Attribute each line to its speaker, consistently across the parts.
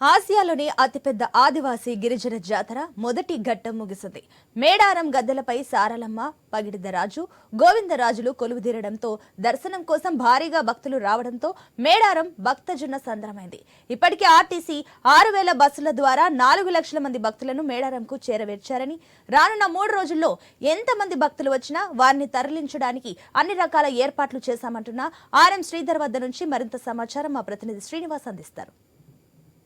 Speaker 1: ఆసియాలోని అతిపెద్ద ఆదివాసీ గిరిజన జాతర మొదటి ఘట్టం ముగిసింది. మేడారం గద్దెలపై సారలమ్మ పగిడిదరాజు గోవిందరాజులు కొలువుదీరడంతో దర్శనం కోసం భారీగా భక్తులు రావడంతో మేడారం భక్తజన సంద్రమైంది. ఇప్పటికే ఆర్టీసీ ఆరు వేల బస్సుల ద్వారా నాలుగు లక్షల మంది భక్తులను మేడారంకు చేరవేర్చారని రానున్న మూడు రోజుల్లో ఎంతమంది భక్తులు వచ్చినా వారిని తరలించడానికి అన్ని రకాల ఏర్పాట్లు చేశామంటున్న ఆర్ఎం శ్రీధర్ వద్ద నుంచి మరింత సమాచారం మా ప్రతినిధి శ్రీనివాస్ అందిస్తారు.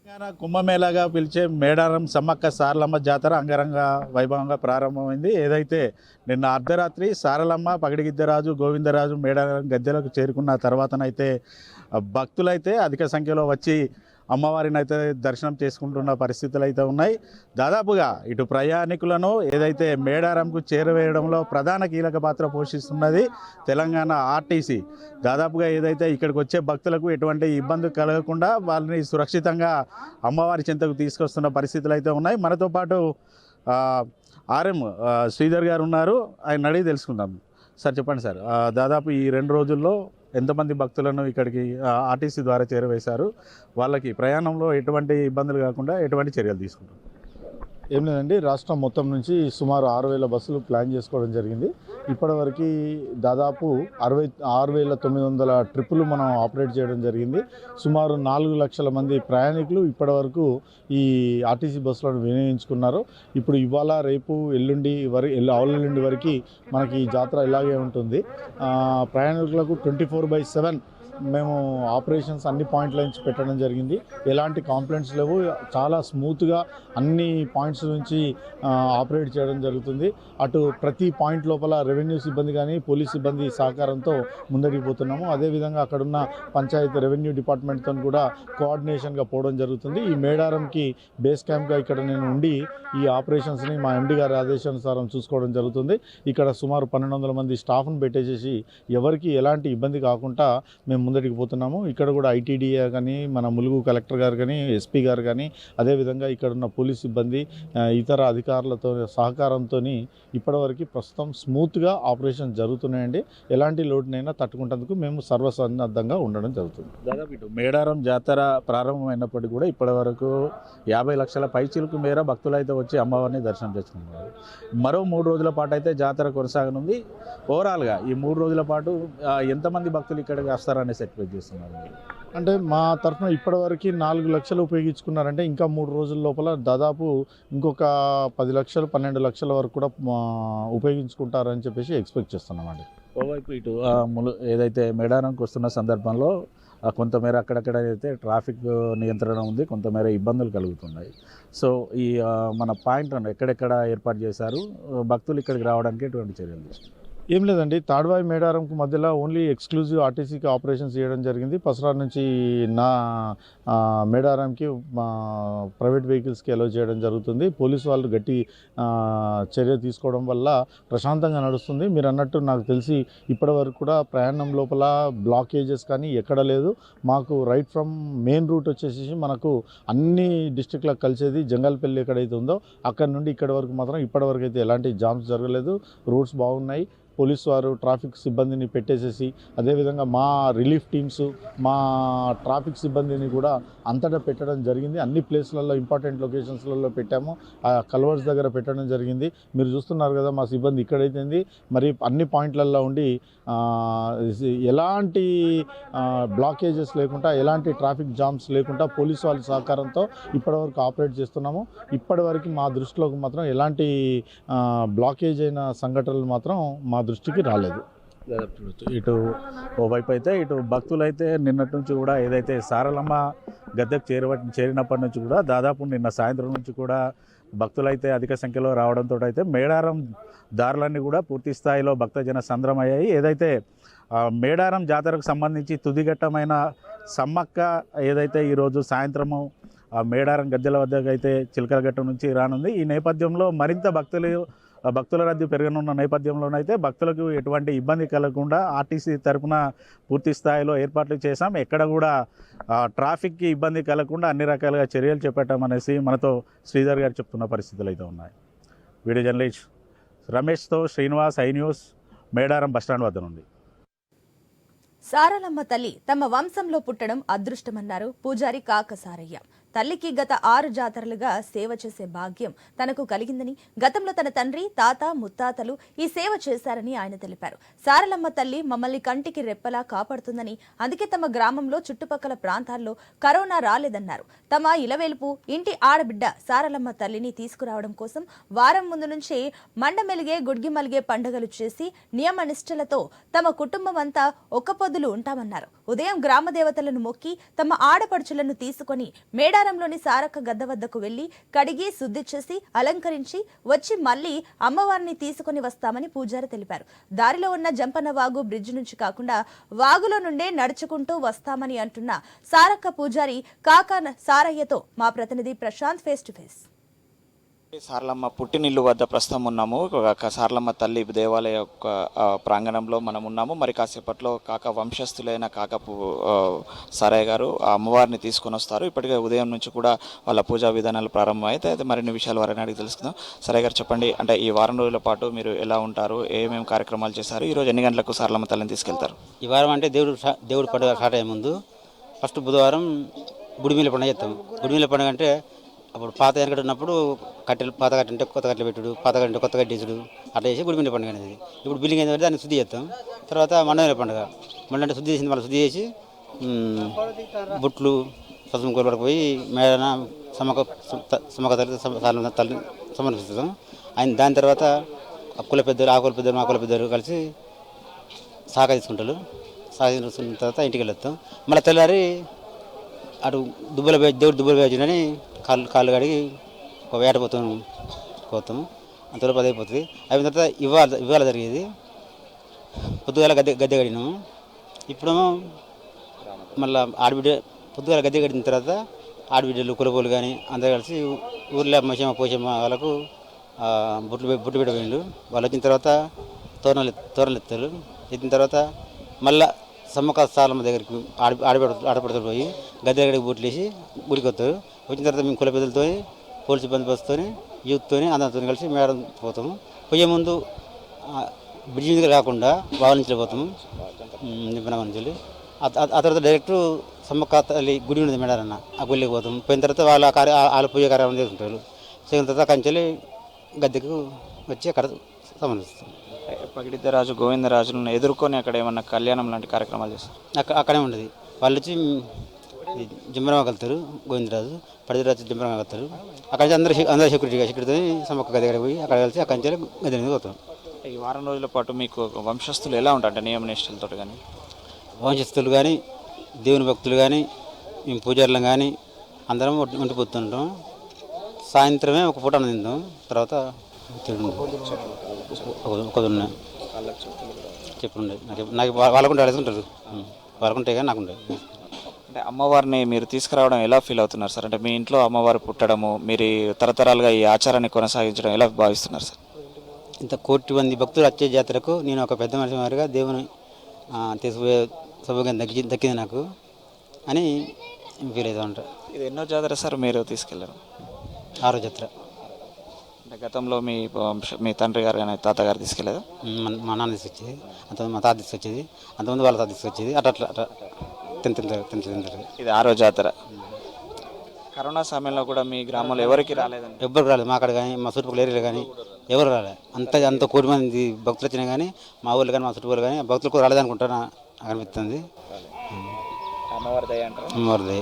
Speaker 2: తెలంగాణ కుంభమేళాగా పిలిచే మేడారం సమ్మక్క సారలమ్మ జాతర అంగరంగ వైభవంగా ప్రారంభమైంది. ఏదైతే నిన్న అర్ధరాత్రి సారలమ్మ పగిడిగిద్దరాజు గోవిందరాజు మేడారం గద్దెలకు చేరుకున్న తర్వాతనైతే భక్తులైతే అధిక సంఖ్యలో వచ్చి అమ్మవారిని అయితే దర్శనం చేసుకుంటున్న పరిస్థితులు అయితే ఉన్నాయి. దాదాపుగా ఇటు ప్రయాణికులను ఏదైతే మేడారంకు చేరవేయడంలో ప్రధాన కీలక పాత్ర పోషిస్తున్నది తెలంగాణ ఆర్టీసీ. దాదాపుగా ఏదైతే ఇక్కడికి వచ్చే భక్తులకు ఎటువంటి ఇబ్బంది కలగకుండా వాళ్ళని సురక్షితంగా అమ్మవారి చెంతకు తీసుకొస్తున్న పరిస్థితులు అయితే ఉన్నాయి. మనతో పాటు ఆర్ఎం శ్రీధర్ గారు ఉన్నారు. ఆయన అడిగి తెలుసుకుందాం. సార్ చెప్పండి సార్. దాదాపు ఈ రెండు రోజుల్లో ఎంతమంది భక్తులను ఇక్కడికి ఆర్టీసీ ద్వారా చేరవేశారు? వాళ్ళకి ప్రయాణంలో ఎటువంటి ఇబ్బందులు కాకుండా ఎటువంటి చర్యలు తీసుకుంటారు
Speaker 3: ఏం లేదండి రాష్ట్రం మొత్తం నుంచి సుమారు ఆరు వేల బస్సులు ప్లాన్ చేసుకోవడం జరిగింది. ఇప్పటివరకు దాదాపు అరవై ఆరు వేల తొమ్మిది వందల ట్రిప్పులు మనం ఆపరేట్ చేయడం జరిగింది. సుమారు నాలుగు లక్షల మంది ప్రయాణికులు ఇప్పటివరకు ఈ ఆర్టీసీ బస్సులను వినియోగించుకున్నారు. ఇప్పుడు ఇవాళ రేపు ఎల్లుండి వరకు ఎల్లు ఎల్లుండి వరకు మనకి ఈ జాతర ఇలాగే ఉంటుంది. ప్రయాణికులకు ట్వంటీ ఫోర్ బై సెవెన్ మేము ఆపరేషన్స్ అన్ని పాయింట్ల నుంచి పెట్టడం జరిగింది. ఎలాంటి కాంప్లైంట్స్ లేవు. చాలా స్మూత్గా అన్ని పాయింట్స్ నుంచి ఆపరేట్ చేయడం జరుగుతుంది. అటు ప్రతి పాయింట్ లోపల రెవెన్యూ సిబ్బంది కానీ పోలీస్ సిబ్బంది సహకారంతో ముందడికి పోతున్నాము. అదేవిధంగా అక్కడున్న పంచాయతీ రెవెన్యూ డిపార్ట్మెంట్తో కూడా కోఆర్డినేషన్గా పోవడం జరుగుతుంది. ఈ మేడారంకి బేస్ క్యాంప్గా ఇక్కడ నేను ఉండి ఈ ఆపరేషన్స్ని మా ఎండి గారి ఆదేశానుసారం చూసుకోవడం జరుగుతుంది. ఇక్కడ సుమారు పన్నెండు వందల మంది స్టాఫ్ను పెట్టేసేసి ఎవరికి ఎలాంటి ఇబ్బంది కాకుండా మేము ముందటికి పోతున్నాము. ఇక్కడ కూడా ఐటీడీఏ కానీ మన ములుగు కలెక్టర్ గారు కానీ ఎస్పీ గారు కానీ అదేవిధంగా ఇక్కడ ఉన్న పోలీస్ సిబ్బంది ఇతర అధికారులతో సహకారంతో ఇప్పటివరకు ప్రస్తుతం స్మూత్గా ఆపరేషన్ జరుగుతున్నాయండి. ఎలాంటి లోటునైనా తట్టుకుంటేందుకు మేము సర్వసన్నద్ధంగా ఉండడం జరుగుతుంది.
Speaker 2: దాదాపు ఇటు మేడారం జాతర ప్రారంభమైనప్పటికీ కూడా ఇప్పటి వరకు యాభై లక్షల పైచిలకు మేర భక్తులైతే వచ్చి అమ్మవారిని దర్శనం చేసుకున్నారు. మరో మూడు రోజుల పాటు అయితే జాతర కొనసాగనుంది. ఓవరాల్గా ఈ మూడు రోజుల పాటు ఎంతమంది భక్తులు ఇక్కడికి వస్తారనే ఎక్స్పెక్ట్ చేస్తున్నారు మీరు?
Speaker 3: అంటే మా తరఫున ఇప్పటివరకు నాలుగు లక్షలు ఉపయోగించుకున్నారంటే ఇంకా మూడు రోజుల లోపల దాదాపు ఇంకొక పది లక్షలు పన్నెండు లక్షల వరకు కూడా ఉపయోగించుకుంటారని చెప్పేసి ఎక్స్పెక్ట్ చేస్తున్నామండి.
Speaker 2: ఓవైపు ఇటు ములు ఏదైతే మేడారంకి వస్తున్న సందర్భంలో కొంతమేర అక్కడక్కడ అయితే ట్రాఫిక్ నియంత్రణ ఉంది కొంతమేర ఇబ్బందులు కలుగుతున్నాయి. సో ఈ మన పాయింట్లను ఎక్కడెక్కడ ఏర్పాటు చేశారు భక్తులు ఇక్కడికి రావడానికి ఎటువంటి చర్యలు తీసుకున్నారు?
Speaker 3: ఏం లేదండి. తాడ్వాయి మేడారంకు మధ్యలో ఓన్లీ ఎక్స్క్లూజివ్ ఆర్టీసీకి ఆపరేషన్స్ చేయడం జరిగింది. పసరా నుంచి నా మేడారంకి మా ప్రైవేట్ వెహికల్స్కి అలో చేయడం జరుగుతుంది. పోలీసు వాళ్ళు గట్టి చర్య తీసుకోవడం వల్ల ప్రశాంతంగా నడుస్తుంది. మీరు అన్నట్టు నాకు తెలిసి ఇప్పటివరకు కూడా ప్రయాణం లోపల బ్లాకేజెస్ కానీ ఎక్కడ లేదు. మాకు రైట్ ఫ్రమ్ మెయిన్ రూట్ వచ్చేసి మనకు అన్ని డిస్టిక్లకు కలిసేది జంగల్పల్లి ఎక్కడైతే ఉందో అక్కడ నుండి ఇక్కడ వరకు మాత్రం ఇప్పటివరకు అయితే ఎలాంటి జామ్స్ జరగలేదు. రూట్స్ బాగున్నాయి. పోలీస్ వారు ట్రాఫిక్ సిబ్బందిని పెట్టేసేసి అదేవిధంగా మా రిలీఫ్ టీమ్స్ మా ట్రాఫిక్ సిబ్బందిని కూడా అంతటా పెట్టడం జరిగింది. అన్ని ప్లేస్లలో ఇంపార్టెంట్ లొకేషన్స్లలో పెట్టాము. ఆ కల్వర్స్ దగ్గర పెట్టడం జరిగింది. మీరు చూస్తున్నారు కదా మా సిబ్బంది ఇక్కడైతే మరి అన్ని పాయింట్లలో ఉండి ఎలాంటి బ్లాకేజెస్ లేకుండా ఎలాంటి ట్రాఫిక్ జామ్స్ లేకుండా పోలీసు వాళ్ళ సహకారంతో ఇప్పటివరకు ఆపరేట్ చేస్తున్నాము. ఇప్పటివరకు మా దృష్టిలోకి మాత్రం ఎలాంటి బ్లాకేజ్ అయిన సంఘటనలు మాత్రం మా దృష్టికి రాలేదు.
Speaker 2: ఇటు ఓవైపు అయితే ఇటు భక్తులు అయితే నిన్నటి నుంచి కూడా ఏదైతే సారలమ్మ గద్దెకు చేరవ చేరినప్పటి నుంచి కూడా దాదాపు నిన్న సాయంత్రం నుంచి కూడా భక్తులైతే అధిక సంఖ్యలో రావడంతో అయితే మేడారం దారులన్నీ కూడా పూర్తి స్థాయిలో భక్తజన సంద్రమయ్యాయి. ఏదైతే మేడారం జాతరకు సంబంధించి తుదిఘట్టమైన సమ్మక్క ఏదైతే ఈరోజు సాయంత్రము ఆ మేడారం గద్దెల వద్దకు అయితే చిలకలగట్ట నుంచి రానుంది. ఈ నేపథ్యంలో మరింత భక్తులు భక్తుల రద్దీ పెరగనున్న నేపథ్యంలోనైతే భక్తులకు ఎటువంటి ఇబ్బంది కలగకుండా ఆర్టీసీ తరఫున పూర్తి స్థాయిలో ఏర్పాట్లు చేశాం. ఎక్కడ కూడా ట్రాఫిక్కి ఇబ్బంది కలగకుండా అన్ని రకాలుగా చర్యలు చేపట్టామనేసి మనతో శ్రీధర్ గారు చెప్తున్న పరిస్థితులు అయితే ఉన్నాయి. Video journalist రమేష్తో Srinivas I News Medaram bus stand వద్ద నుండి.
Speaker 1: సారలమ్మ తల్లి తమ వంశంలో పుట్టడం అదృష్టమన్నారు. పూజారి కాకసారయ్య. తల్లికి గత ఆరు జాతరలుగా సేవ చేసే భాగ్యం తనకు కలిగిందని గతంలో తన తండ్రి తాత ముత్తాతలు ఈ సేవ చేశారని ఆయన తెలిపారు. సారలమ్మ తల్లి మమ్మల్ని కంటికి రెప్పలా కాపాడుతుందని అందుకే తమ గ్రామంలో చుట్టుపక్కల ప్రాంతాల్లో కరోనా రాలేదన్నారు. తమ ఇలవేలుపు ఇంటి ఆడబిడ్డ సారలమ్మ తల్లిని తీసుకురావడం కోసం వారం ముందు నుంచే మండమెలిగే గుడ్గిమలిగే పండుగలు చేసి నియమ నిష్ఠలతో తమ కుటుంబం అంతా ఒక్క పొద్దులు ఉంటామన్నారు. ఉదయం గ్రామ దేవతలను మొక్కి తమ ఆడపడుచులను తీసుకొని మేడారంలోని సారక్క గద్ద వద్దకు వెళ్ళి కడిగి శుద్ధి చేసి అలంకరించి వచ్చి మళ్ళీ అమ్మవారిని తీసుకొని వస్తామని పూజారి తెలిపారు. దారిలో ఉన్న జంపన్న వాగు బ్రిడ్జ్ నుంచి కాకుండా వాగులో నుండే నడుచుకుంటూ వస్తామని అంటున్న సారక్క పూజారి కాకా సారయ్యతో మా ప్రతినిధి Prashant face to face
Speaker 4: Sarlamma పుట్టినిల్లు వద్ద ప్రస్తుతం ఉన్నాము. ఒక తల్లి దేవాలయ యొక్క ప్రాంగణంలో మనం ఉన్నాము. మరి కాసేపట్లో కాక వంశస్థులైన కాకపు పు- గారు ఆ అమ్మవారిని తీసుకొని వస్తారు. ఇప్పటికే ఉదయం నుంచి కూడా వాళ్ళ పూజా విధానాలు ప్రారంభమైతే అయితే మరిన్ని విషయాలు వారిని అడిగి తెలుసుకుందాం. సారయ్య గారు చెప్పండి అంటే ఈ వారం రోజుల పాటు మీరు ఎలా ఉంటారు? ఏమేమి కార్యక్రమాలు చేశారు? ఈరోజు ఎన్ని గంటలకు సార్లమ్మ తల్లిని తీసుకెళ్తారు?
Speaker 5: ఈ వారం అంటే దేవుడు దేవుడు పండుగ స్టార్ట్ అయ్యే ముందు ఫస్ట్ బుధవారం గుడిమీల పండుగ చేస్తాం. గుడిమీల పండుగ అంటే అప్పుడు పాత వెనకటి ఉన్నప్పుడు కట్టెలు పాత కట్టె అంటే కొత్త కట్టెలు పెట్టుడు పాత కట్టె అంటే కొత్త కట్టేసుడు అట్లా చేసి గుడిపిండి పండుగ అనేది. ఇప్పుడు బిల్డింగ్ ఏంటంటే దాన్ని శుద్ధి చేస్తాం. తర్వాత మండల పండుగ. మండల అంటే శుద్ధి చేసింది మళ్ళీ శుద్ధి చేసి బుట్లు పసుపు కోలు పోయి మేడన సమక సమక తల్లి తల్లి సమర్పిస్తాం. ఆయన దాని తర్వాత ఆ కుల పెద్దలు ఆకుల పెద్దలు మా కుల పెద్దలు కలిసి సాక తీసుకుంటారు. సాక తీసుకున్న తర్వాత ఇంటికి వెళ్ళొస్తాం మళ్ళీ తెల్లారి అటు దుబ్బల పోయి దేవుడు దుబ్బల పోయి కాళ్ళు కాళ్ళు కడిగి ఒక వేట పోతాం పోతాము. అంతలో పది అయిపోతుంది. అయిన తర్వాత ఇవాళ ఇవాళ జరిగేది. పొద్దుగాల గద్దె గద్దె కడినాము ఇప్పుడేమో మళ్ళీ ఆడబిడ్డ పొద్దుగాల గద్దె కడిన తర్వాత ఆడబిడ్డలు కులపోలు కానీ అందరూ కలిసి ఊర్లో మసమ్మ పోషమ్మ వాళ్ళకు ఆ, బుట్లు బుట్టు పోయిండు వాళ్ళు వచ్చిన తర్వాత తోరణాలు తోరణలు తోరణాలు ఎత్తారు ఎత్తిన తర్వాత మళ్ళా సమ్మక సాలమ్మ దగ్గరికి ఆడ ఆడపడ ఆడపడతారు పోయి గద్దె దగ్గరికి బూట్లేసి గుడికి వస్తారు వచ్చిన తర్వాత మేము కుల పెద్దలతో పోలీసు బందోబస్తుతో యూత్తో అందరితో కలిసి మేడం పోతాము. పోయే ముందు బ్రిడ్జి మీద కాకుండా బాగా నుంచి పోతాము. నింపన నుంచి ఆ తర్వాత డైరెక్ట్ సమ్మక్క తల్లి గుడి ఉన్నది మేడారన్న ఆ గుడికి పోతాం. పోయిన తర్వాత వాళ్ళ కార్య వాళ్ళ పూజ కార్యక్రమం చేసుకుంటారు. చేసిన తర్వాత కంచెలి గద్దెకు వచ్చి అక్కడ సమర్పిస్తాం.
Speaker 4: పగిడిద్దరాజు గోవిందరాజులను ఎదుర్కొని అక్కడ ఏమన్నా కళ్యాణం లాంటి కార్యక్రమాలు చేస్తారు
Speaker 5: అక్కడ అక్కడే ఉండదు. వాళ్ళు వచ్చి జింబరంగా వెళ్తారు గోవిందరాజు. పడిదరాజు జింబరంగా వెళ్తారు అక్కడ అందరూ అందరూ సెక్యూరిటీగా సెక్యూరిటీతో సమ్మక్క గది పోయి అక్కడ కలిసి అక్కడి నుంచి గది మీద పోతాం.
Speaker 4: ఈ వారం రోజుల పాటు మీకు వంశస్థులు ఎలా ఉంటారు? అంటే నియమ నిష్ఠలతో కానీ
Speaker 5: వంశస్థులు కానీ దేవుని భక్తులు కానీ మేము పూజారులం కానీ అందరం ఒంటి- ఒంటిపోతుంటాం సాయంత్రమే ఒక పూట తింటాం. తర్వాత చెప్పుడు. నాకు నాకు వాళ్ళకుంటే వేసుకుంటారు వాళ్ళకుంటే కానీ నాకు ఉండదు
Speaker 4: అంటే అమ్మవారిని మీరు తీసుకురావడం ఎలా ఫీల్ అవుతున్నారు సార్? అంటే మీ ఇంట్లో అమ్మవారు పుట్టడము మీరు తరతరాలుగా ఈ ఆచారాన్ని కొనసాగించడం ఎలా భావిస్తున్నారు సార్?
Speaker 5: ఇంత కోటి మంది భక్తులు వచ్చే జాతరకు నేను ఒక పెద్ద మనిషి మాదిరిగా దేవుని తీసుకుపోయే సౌభాగ్యం దక్కి దక్కింది నాకు అని ఫీల్ అవుతూ ఉంటా.
Speaker 4: ఇది ఎన్నో జాతర సార్ మీరు తీసుకెళ్ళారు?
Speaker 5: ఆరో జాతర.
Speaker 4: అంటే గతంలో మీ మీ తండ్రి గారు కానీ తాతగారు తీసుకెళ్ళేదా?
Speaker 5: మా నాన్న తీసుకొచ్చేది అంతమంది మా తాత తీసుకొచ్చేది అంతమంది వాళ్ళ తాత తీసుకొచ్చేది అట్లా అట్లా అట్లా తింటుంటారు తింటుంటారు
Speaker 4: ఇది ఆరో జాతర. కరోనా సమయంలో కూడా మీ గ్రామంలో ఎవరికి రాలేదండి?
Speaker 5: ఎవ్వరు రాలేదు. మా అక్కడ కానీ మా చుట్టుపక్కల ఏరియాలో కానీ ఎవరు రాలేదు అంత అంత కోటి మంది భక్తులు వచ్చినా కానీ మా ఊళ్ళో కానీ మా చుట్టుపక్కల కానీ భక్తులు కూడా రాలేదనుకుంటా నాకు అనిపిస్తుంది
Speaker 4: అమ్మవారి దయ అంటారు?
Speaker 5: అమ్మవారిది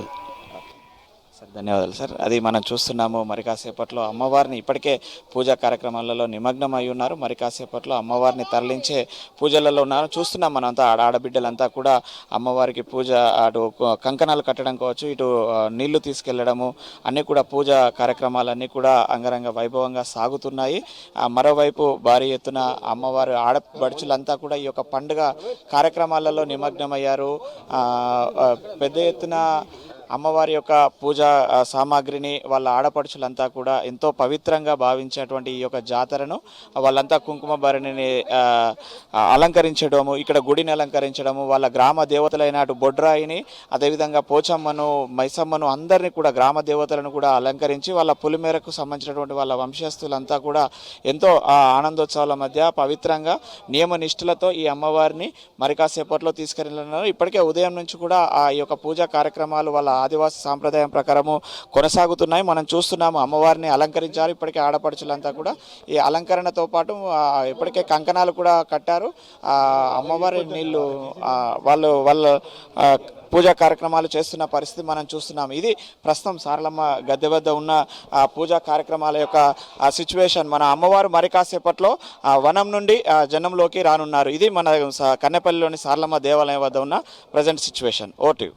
Speaker 4: సార్ ధన్యవాదాలు సార్. అది మనం చూస్తున్నాము. మరి కాసేపట్లో అమ్మవారిని ఇప్పటికే పూజా కార్యక్రమాలలో నిమగ్నం అయి ఉన్నారు. మరి కాసేపట్లో అమ్మవారిని తరలించే పూజలలో ఉన్నారు. చూస్తున్నాం మనంతా ఆడ ఆడబిడ్డలంతా కూడా అమ్మవారికి పూజ అటు కంకణాలు కట్టడం కావచ్చు ఇటు నీళ్ళు తీసుకెళ్ళడము అన్నీ కూడా పూజా కార్యక్రమాలన్నీ కూడా అంగరంగ వైభవంగా సాగుతున్నాయి. మరోవైపు భారీ ఎత్తున అమ్మవారి ఆడబడుచులంతా కూడా ఈ యొక్క పండుగ కార్యక్రమాలలో నిమగ్నమయ్యారు. పెద్ద ఎత్తున అమ్మవారి యొక్క పూజా సామాగ్రిని వాళ్ళ ఆడపడుచులంతా కూడా ఎంతో పవిత్రంగా భావించేటువంటి ఈ యొక్క జాతరను వాళ్ళంతా కుంకుమ భరణిని అలంకరించడము ఇక్కడ గుడిని అలంకరించడము వాళ్ళ గ్రామ దేవతలైన అటు బొడ్రాయిని అదేవిధంగా పోచమ్మను మైసమ్మను అందరినీ కూడా గ్రామ దేవతలను కూడా అలంకరించి వాళ్ళ పులిమేరకు సంబంధించినటువంటి వాళ్ళ వంశస్థులంతా కూడా ఎంతో ఆనందోత్సవాల మధ్య పవిత్రంగా నియమ నిష్ఠలతో ఈ అమ్మవారిని మరి కాసేపట్లో తీసుకెళ్ళినారు ఇప్పటికే ఉదయం నుంచి కూడా ఆ యొక్క పూజా కార్యక్రమాలు వాళ్ళ ఆదివాసీ సాంప్రదాయం ప్రకారము కొనసాగుతున్నాయి. మనం చూస్తున్నాము అమ్మవారిని అలంకరించారు. ఇప్పటికే ఆడపడుచులంతా కూడా ఈ అలంకరణతో పాటు ఇప్పటికే కంకణాలు కూడా కట్టారు. అమ్మవారి నీళ్ళు వాళ్ళు వాళ్ళ పూజా కార్యక్రమాలు చేస్తున్న పరిస్థితి మనం చూస్తున్నాం ఇది ప్రస్తుతం సారలమ్మ గద్దె వద్ద ఉన్న పూజా కార్యక్రమాల యొక్క సిచ్యువేషన్ మన అమ్మవారు మరి కాసేపట్లో ఆ, వనం నుండి జనంలోకి రానున్నారు. ఇది మన స- కన్నెపల్లిలోని సారలమ్మ దేవాలయం వద్ద ఉన్న ప్రజెంట్ సిచ్యువేషన్ ఓటివ్